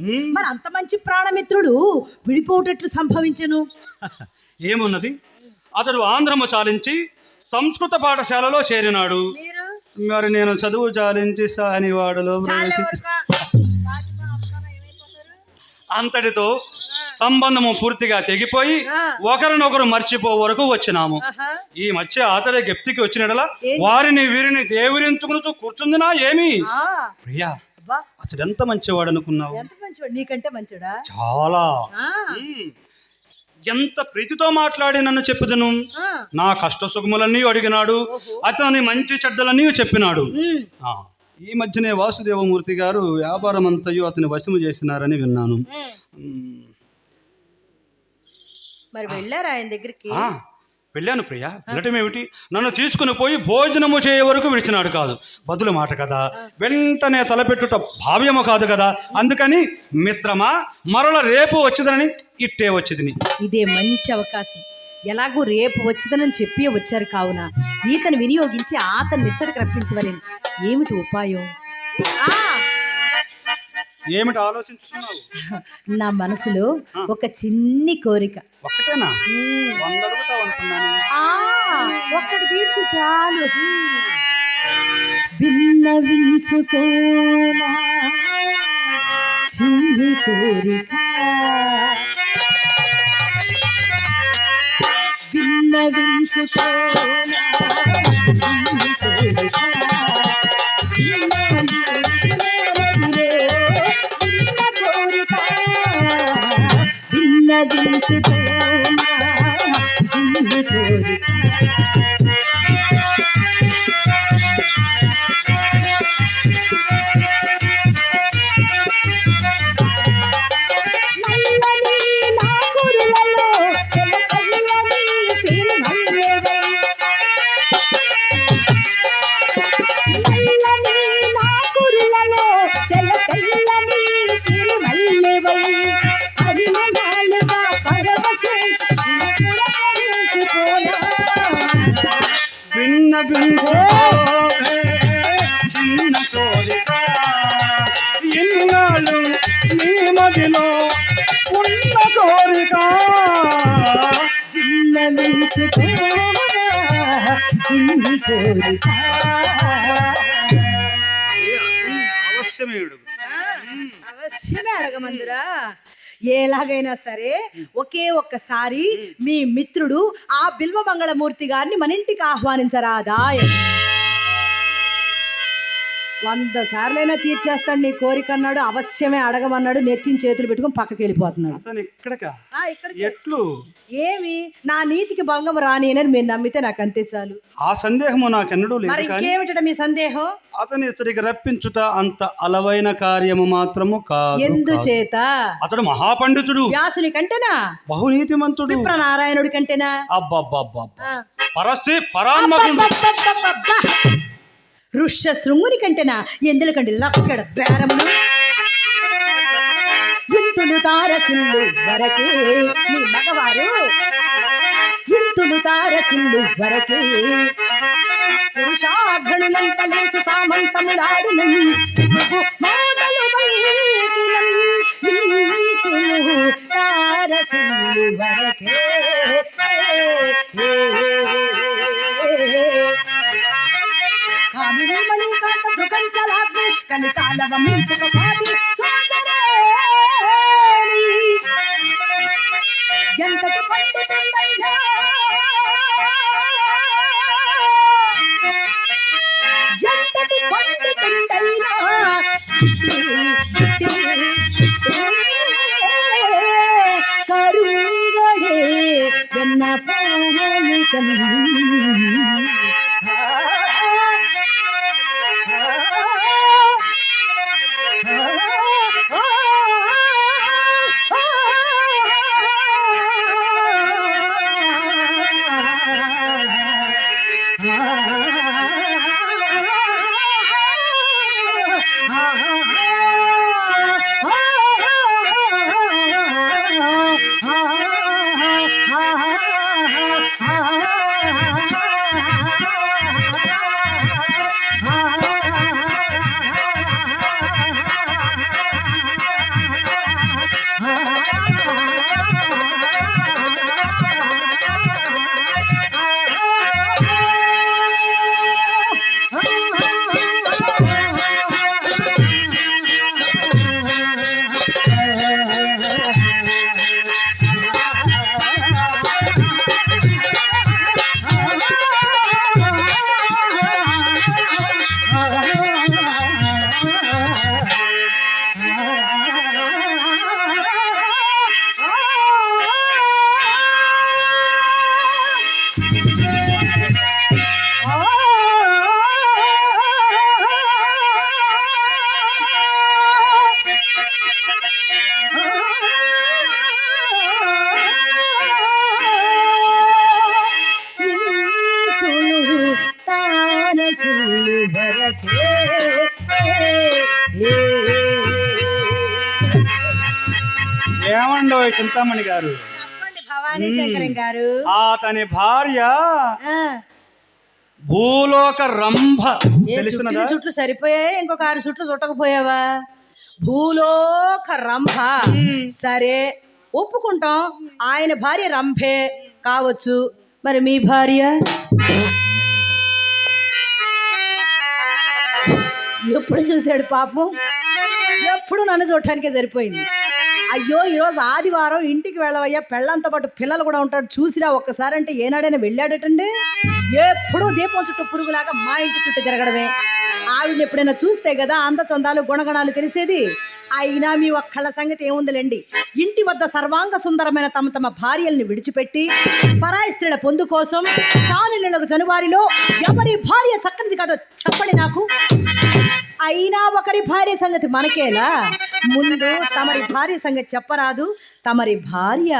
హ్మ్. మరి అంత మంచి ప్రాణమిత్రుడు విడిపోవటట్లు సంభవించను ఏమున్నది అతడు ఆంధ్రము చాలించి సంస్కృత పాఠశాలలో చేరినాడు మీరు నేను చదువు చాలించి సాని వాడలో చాలే ప్రవేశి- ఊరుకో. ఫాతిమా, అఫ్సానా ఏమైపోతారు? అంతటితో సంబంధము పూర్తిగా తెగిపోయి. ఒకరినొకరు మర్చిపో వరకు వచ్చినాము. ఈ మధ్య అతడే గెప్తికి వచ్చినడలా ఏంది? వారిని వీరిని దేవురించుకుని కూర్చుందినా ఏమి ప్రియా అబ్బా. అతడు ఎంత మంచివాడు అనుకున్నావు? ఎంత మంచివాడు? నీకంటే మంచివాడా చాలా. ఎంత ప్రీతితో మాట్లాడి నన్ను చెప్పుదును. నా కష్ట సుఖములన్నీ అడిగినాడు. అతని మంచి చెడ్డలన్నీ చెప్పినాడు. ఈ మధ్యనే వాసుదేవమూర్తి గారు వ్యాపారం అంతయు అతని వశము చేసినారని విన్నాను. మరి వెళ్ళారా ఆయన దగ్గరికి? వెళ్ళాను ప్రియా. వెళ్ళటం ఏమిటి? నన్ను తీసుకుని పోయి భోజనము చేయ వరకు విడిచినాడు కాదు. బదులు మాట కదా. వెంటనే తలపెట్టుట భావ్యము కాదు కదా. అందుకని మిత్రమా మరల రేపు వచ్చిందని ఇట్టే వచ్చింది ఇదే మంచి అవకాశం. ఎలాగూ రేపు వచ్చిదనని చెప్పి వచ్చారు కావున. ఈతను వినియోగించి ఆతను నిచ్చడికి రప్పించవలేను. ఏమిటి ఉపాయం? ఏమిటి ఆలోచించుతున్నావు నా మనసులో ఒక చిన్ని కోరిక. ఒక్కటేనా? ఉమ్. వంద అడుగుతావు అనుకున్నాను ఆ, ఒక్కటి తీర్చు చాలు. విన్నవించుకోనా చిన్ని కోరిక. విన్నవించుకోనా విన్నవించుకోనా చిన్ని అవశ్యమే అడుగు అవశ్యమే అడగమందురా. ఎలాగైనా సరే ఒకే ఒక్కసారి మీ మిత్రుడు ఆ బిల్వమంగళమూర్తి గారిని మన ఇంటికి ఆహ్వానించరాదా? వంద సార్లైనా తీర్చేస్తాడు నీ కోరిక అన్నాడు అవశ్యమే అడగమన్నాడు నెత్తిని చేతులు పెట్టుకొని పక్కకి వెళ్ళిపోతున్నాడు. ఎట్లు? ఏమి? నా నీతికి భంగం రానియనని మీరు నమ్మితే నాకు అంతే చాలు. ఆ సందేహము నాకెన్నడూ లేదు మరి ఇంకేమిట మీ సందేహం? అతని ఇతడికి రప్పించుట అంత అలవైన కార్యము మాత్రము కాదు. ఎందుచేత? అతడు మహాపండితుడు. వ్యాసుని కంటేనా? బహునీతిమంతుడు. నారాయణుడి కంటేనా? అబ్బబ్బబ్బబ్బ. పరస్తి పరాన్మకుడు అబ్బబ్బబ్బబ్బబ్బా! ఋష్య శృంగుని కంటెన ఎందుకంటే లక్కడ బేరములు. ఇంతులు తారసిల్లు వరకే మీ మగవారు. ఇంతులు తారసిల్లు వరకే. పురుషాఘ్రణులంత లేసి సామంతములాడిన. మోదలు తారసిల్లు వరకే. కలికాలవ మించక పాటి ఎంతటి పండితుడైనా ఎంతటి పండితుడైనా కరుంగడే ఎన్న పాలికం ఏమండో చింతామణి గారు? భవానీ శంకరం గారు. అతని భార్య భూలోక రంభ. చుట్టిన చుట్లు సరిపోయాయి? ఇంకొక ఆరు చుట్లు చుట్టకపోయావా? భూలోక రంభ. సరే ఒప్పుకుంటాం. ఆయన భార్య రంభే కావచ్చు. మరి మీ భార్య? ఎప్పుడు చూశాడు పాపం? ఎప్పుడు నన్ను చూడటానికే సరిపోయింది. అయ్యో ఈరోజు ఆదివారం ఇంటికి వెళ్ళవయ్యా పెళ్ళంతో పాటు పిల్లలు కూడా ఉంటాడు చూసిరా ఒక్కసారి అంటే ఏనాడైనా వెళ్ళాడటండి? ఎప్పుడూ దీపం చుట్టూ పురుగులాగా మా ఇంటి చుట్టూ తిరగడమే. ఆవిడని ఎప్పుడైనా చూస్తే కదా అందచందాలు గుణగణాలు తెలిసేది? అయినా మీ ఒక్కళ్ళ సంగతి ఏముందిలేండి? ఇంటి వద్ద సర్వాంగ సుందరమైన తమ తమ భార్యల్ని విడిచిపెట్టి పరాయి స్త్రీల పొందు కోసం తాను నెలకు జనవరిలో ఎవరి భార్య చక్కనిది కాదో చెప్పండి నాకు. అయినా ఒకరి భార్య సంగతి మనకేలా? ముందు తమరి భార్య సంగతి చెప్పరాదు తమరి భార్య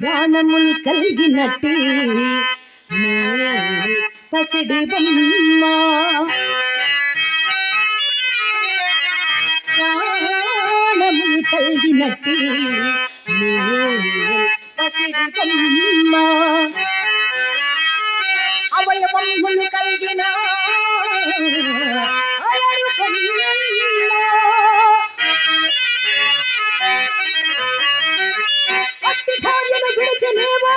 ప్రాణములు కలిగినట్టి. పసిడి బొమ్మ కలిగినట్టి. నీ పసిడి బొమ్మ అవయవములు కలిగిన అలరు కొమ్మ. అట్టి భార్యను విడిచలేవో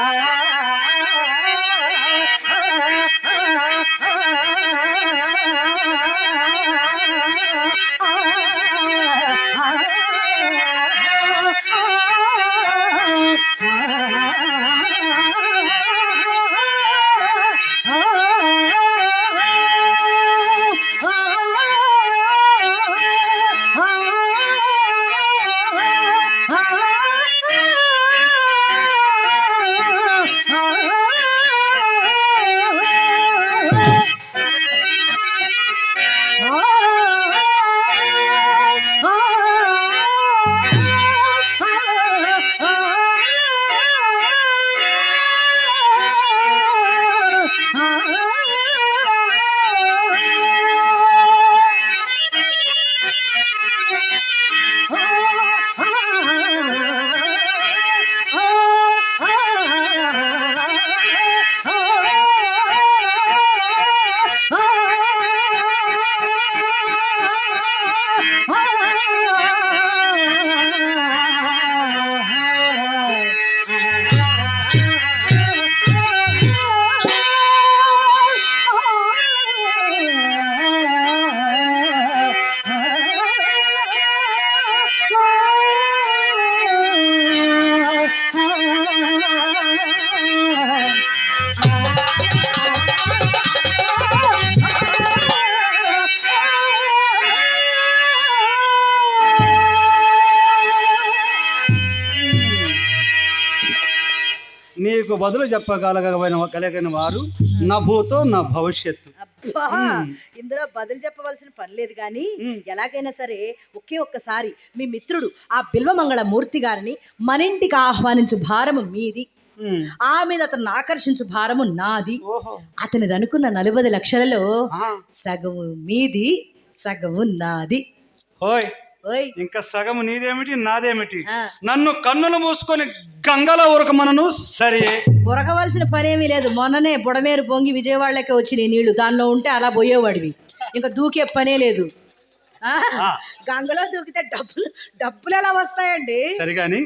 Ah, నీకు బదులు చెప్పగలగమైన కలిగిన వారు నా భూతో నా భవిష్యత్తు. ఇందులో బదులు చెప్పవలసిన పని లేదు కానీ. ఎలాగైనా సరే ఒకే ఒక్కసారి మీ మిత్రుడు ఆ బిల్వమంగళ మూర్తి గారిని మన ఇంటికి ఆహ్వానించు భారము మీది. ఆ మీద అతను ఆకర్షించు భారము నాది. ఓహో. అతనిది అనుకున్న నలభై లక్షలలో సగము మీది సగము నాది. ఇంకా సగం నీదేమిటి నాదేమిటి? నన్ను కన్నులు మూసుకొని గంగలో ఉరకమనను సరే. ఉరకవలసిన పనేమీ లేదు. మొన్ననే బుడమేరు పొంగి విజయవాడలోకి వచ్చినాయి నీళ్ళు. దానిలో ఉంటే అలా పోయేవాడివి. ఇంకా దూకే పనే లేదు. గంగలో దూకితే డబ్బులు డబ్బులు ఎలా వస్తాయండి? సరిగాని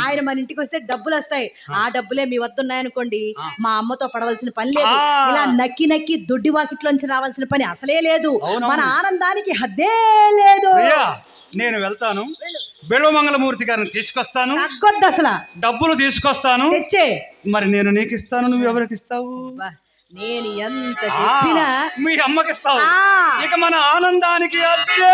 ఆయన మన ఇంటికి వస్తే డబ్బులు వస్తాయి. ఆ. డబ్బులే మీ వద్ద ఉన్నాయనుకోండి మా అమ్మతో పడవలసిన పని లేదు. ఇలా నక్కి నక్కి దొడ్డి వాకిట్లోంచి రావాల్సిన పని అసలే లేదు. మన ఆనందానికి హద్దే లేదు. నేను వెళ్తాను. బిల్వమంగళమూర్తి గారిని తీసుకొస్తాను. తగ్గొద్దు అసలు. డబ్బులు తీసుకొస్తాను. తెచ్చే. మరి నేను నీకు ఇస్తాను నువ్వు ఎవరికి ఇస్తావు? నేను ఎంత చెప్పినా. మీ అమ్మకి ఇస్తావు. ఇక మన ఆనందానికి అద్దే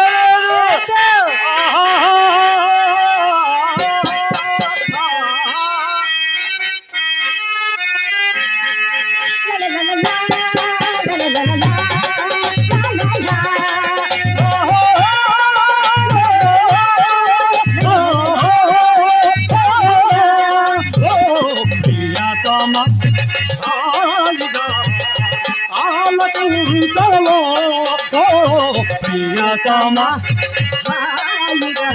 హాయిగా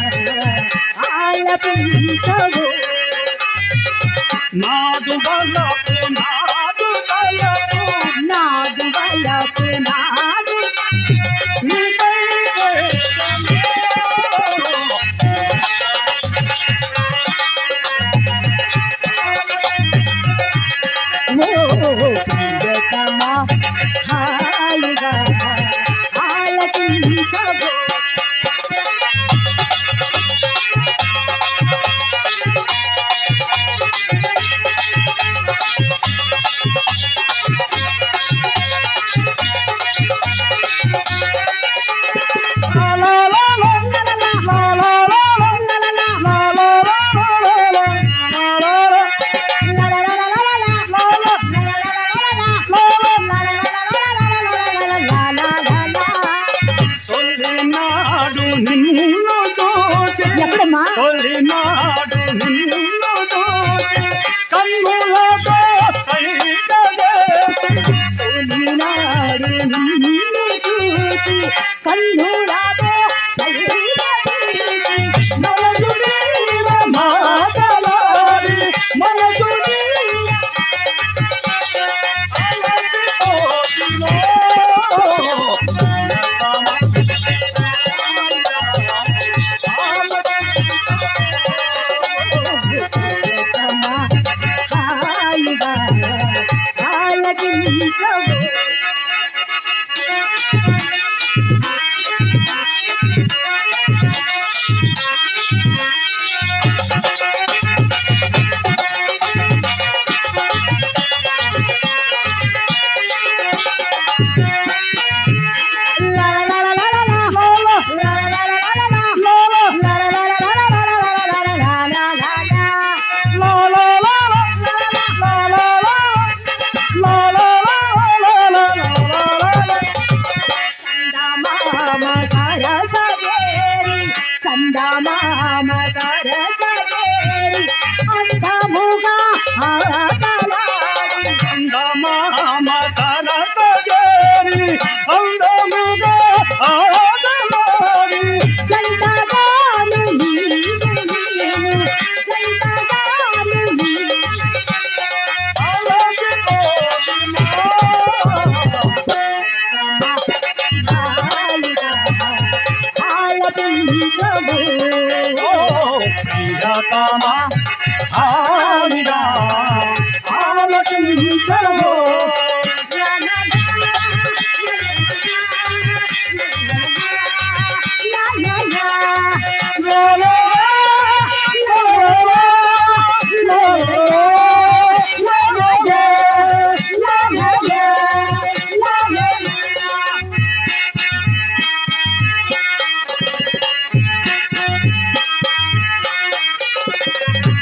ఆలపించవు. నాదు బలపు నాదు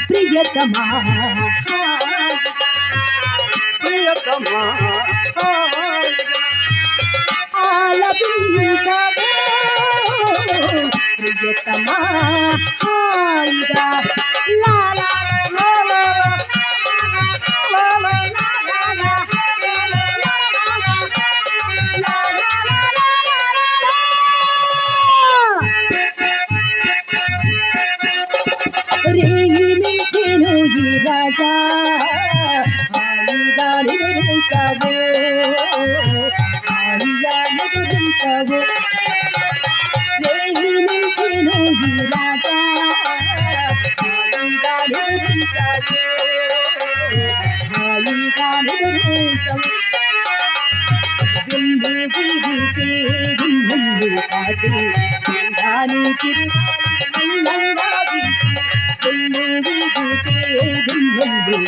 ప్రియతమా ప్రియతమా. காணும் காணுதல் பூசம் விந்து விந்து சேரும் முன்பு காஜி செந்தானூச்சி மன்னவாகிச்சி விந்து விந்து